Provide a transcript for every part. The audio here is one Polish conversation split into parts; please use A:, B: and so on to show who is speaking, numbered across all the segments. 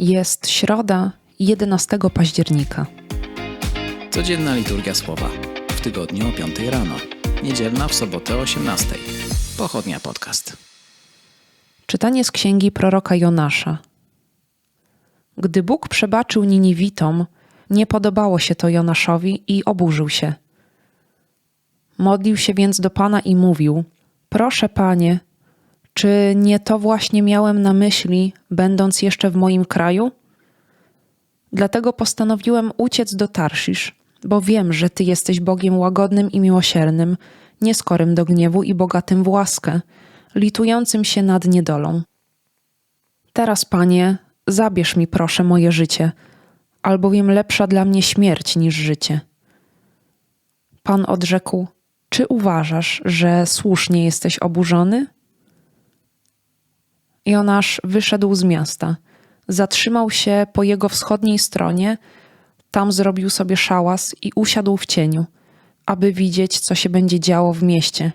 A: Jest środa 11 października.
B: Codzienna liturgia słowa. W tygodniu o 5 rano. Niedzielna w sobotę o 18. Pochodnia podcast.
A: Czytanie z księgi proroka Jonasza. Gdy Bóg przebaczył Niniwitom, nie podobało się to Jonaszowi i oburzył się. Modlił się więc do Pana i mówił: Proszę, Panie, czy nie to właśnie miałem na myśli, będąc jeszcze w moim kraju? Dlatego postanowiłem uciec do Tarszisz, bo wiem, że Ty jesteś Bogiem łagodnym i miłosiernym, nieskorym do gniewu i bogatym w łaskę, litującym się nad niedolą. Teraz, Panie, zabierz mi proszę moje życie, albowiem lepsza dla mnie śmierć niż życie. Pan odrzekł: Czy uważasz, że słusznie jesteś oburzony? Jonasz wyszedł z miasta, zatrzymał się po jego wschodniej stronie, tam zrobił sobie szałas i usiadł w cieniu, aby widzieć, co się będzie działo w mieście.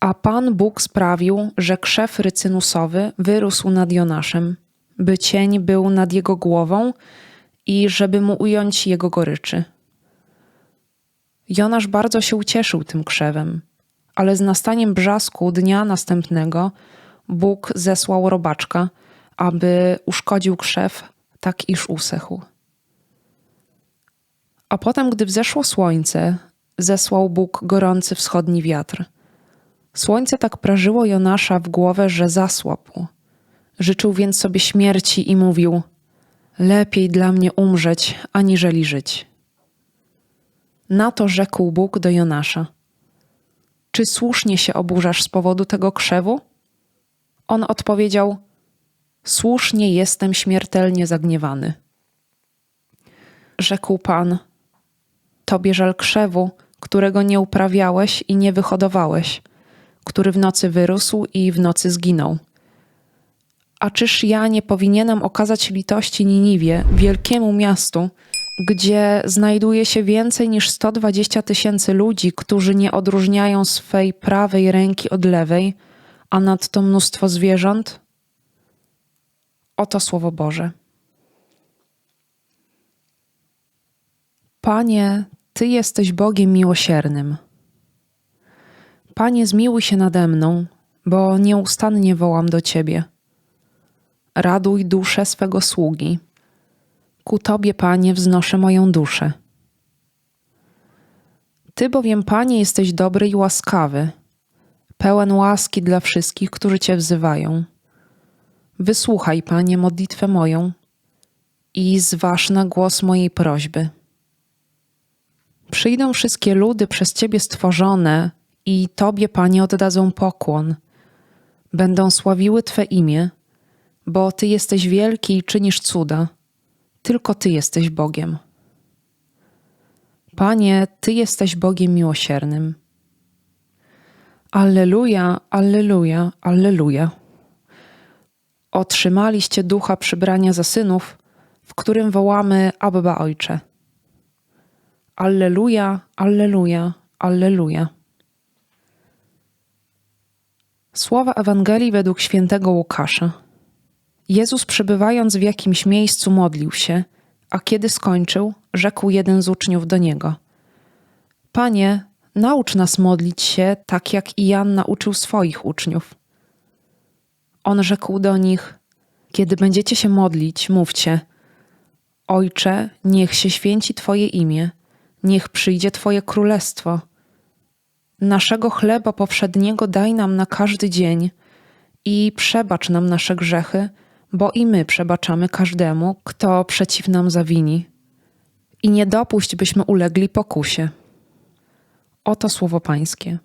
A: A Pan Bóg sprawił, że krzew rycynusowy wyrósł nad Jonaszem, by cień był nad jego głową i żeby mu ująć jego goryczy. Jonasz bardzo się ucieszył tym krzewem, ale z nastaniem brzasku dnia następnego Bóg zesłał robaczka, aby uszkodził krzew, tak iż usechł. A potem, gdy wzeszło słońce, zesłał Bóg gorący wschodni wiatr. Słońce tak prażyło Jonasza w głowę, że zasłabł. Życzył więc sobie śmierci i mówił: Lepiej dla mnie umrzeć, aniżeli żyć. Na to rzekł Bóg do Jonasza: Czy słusznie się oburzasz z powodu tego krzewu? On odpowiedział: Słusznie jestem śmiertelnie zagniewany. Rzekł Pan: Tobie żal krzewu, którego nie uprawiałeś i nie wyhodowałeś, który w nocy wyrósł i w nocy zginął. A czyż ja nie powinienem okazać litości Niniwie, wielkiemu miastu, gdzie znajduje się więcej niż 120 tysięcy ludzi, którzy nie odróżniają swej prawej ręki od lewej, a nadto mnóstwo zwierząt? Oto słowo Boże. Panie, Ty jesteś Bogiem miłosiernym. Panie, zmiłuj się nade mną, bo nieustannie wołam do Ciebie. Raduj duszę swego sługi. Ku Tobie, Panie, wznoszę moją duszę. Ty bowiem, Panie, jesteś dobry i łaskawy, pełen łaski dla wszystkich, którzy Cię wzywają. Wysłuchaj, Panie, modlitwę moją i zważ na głos mojej prośby. Przyjdą wszystkie ludy przez Ciebie stworzone i Tobie, Panie, oddadzą pokłon. Będą sławiły Twe imię, bo Ty jesteś wielki i czynisz cuda. Tylko Ty jesteś Bogiem. Panie, Ty jesteś Bogiem miłosiernym. Alleluja, alleluja, alleluja. Otrzymaliście ducha przybrania za synów, w którym wołamy Abba Ojcze. Alleluja, alleluja, alleluja. Słowa Ewangelii według świętego Łukasza. Jezus przebywając w jakimś miejscu modlił się, a kiedy skończył, rzekł jeden z uczniów do niego: Panie, naucz nas modlić się tak, jak i Jan nauczył swoich uczniów. On rzekł do nich: Kiedy będziecie się modlić, mówcie: Ojcze, niech się święci Twoje imię, niech przyjdzie Twoje królestwo. Naszego chleba powszedniego daj nam na każdy dzień i przebacz nam nasze grzechy, bo i my przebaczamy każdemu, kto przeciw nam zawini. I nie dopuść, byśmy ulegli pokusie. Oto słowo Pańskie.